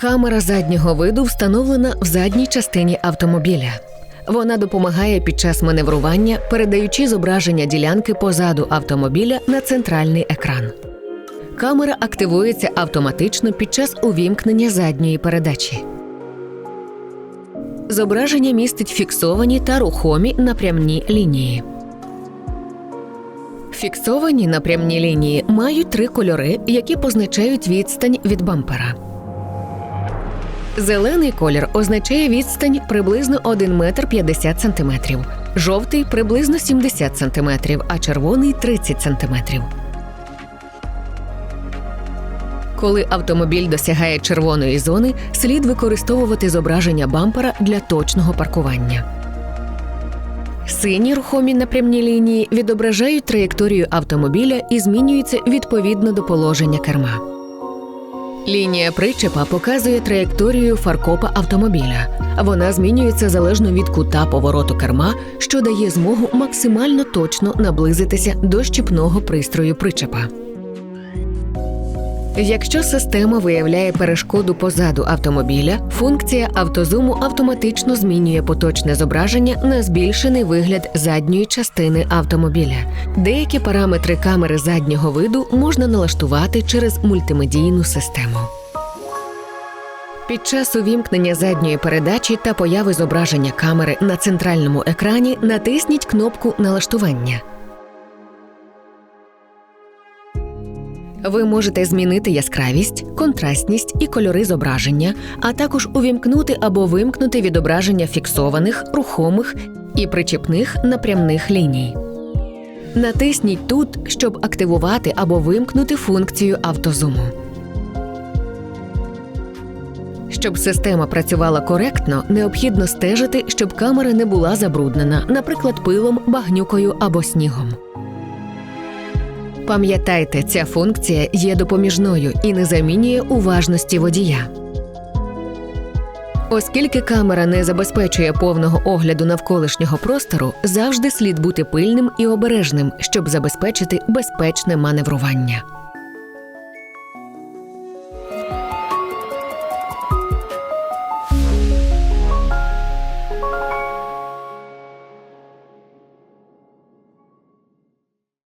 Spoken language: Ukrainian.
Камера заднього виду встановлена в задній частині автомобіля. Вона допомагає під час маневрування, передаючи зображення ділянки позаду автомобіля на центральний екран. Камера активується автоматично під час увімкнення задньої передачі. Зображення містить фіксовані та рухомі напрямні лінії. Фіксовані напрямні лінії мають три кольори, які позначають відстань від бампера. Зелений колір означає відстань приблизно 1 метр 50 сантиметрів, жовтий приблизно 70 сантиметрів, а червоний 30 сантиметрів. Коли автомобіль досягає червоної зони, слід використовувати зображення бампера для точного паркування. Сині рухомі напрямні лінії відображають траєкторію автомобіля і змінюються відповідно до положення керма. Лінія причепа показує траєкторію фаркопа автомобіля. Вона змінюється залежно від кута повороту керма, що дає змогу максимально точно наблизитися до щіпного пристрою причепа. Якщо система виявляє перешкоду позаду автомобіля, функція автозуму автоматично змінює поточне зображення на збільшений вигляд задньої частини автомобіля. Деякі параметри камери заднього виду можна налаштувати через мультимедійну систему. Під час увімкнення задньої передачі та появи зображення камери на центральному екрані натисніть кнопку налаштування. Ви можете змінити яскравість, контрастність і кольори зображення, а також увімкнути або вимкнути відображення фіксованих, рухомих і причіпних напрямних ліній. Натисніть тут, щоб активувати або вимкнути функцію автозуму. Щоб система працювала коректно, необхідно стежити, щоб камера не була забруднена, наприклад, пилом, багнюкою або снігом. Пам'ятайте, ця функція є допоміжною і не замінює уважності водія. Оскільки камера не забезпечує повного огляду навколишнього простору, завжди слід бути пильним і обережним, щоб забезпечити безпечне маневрування.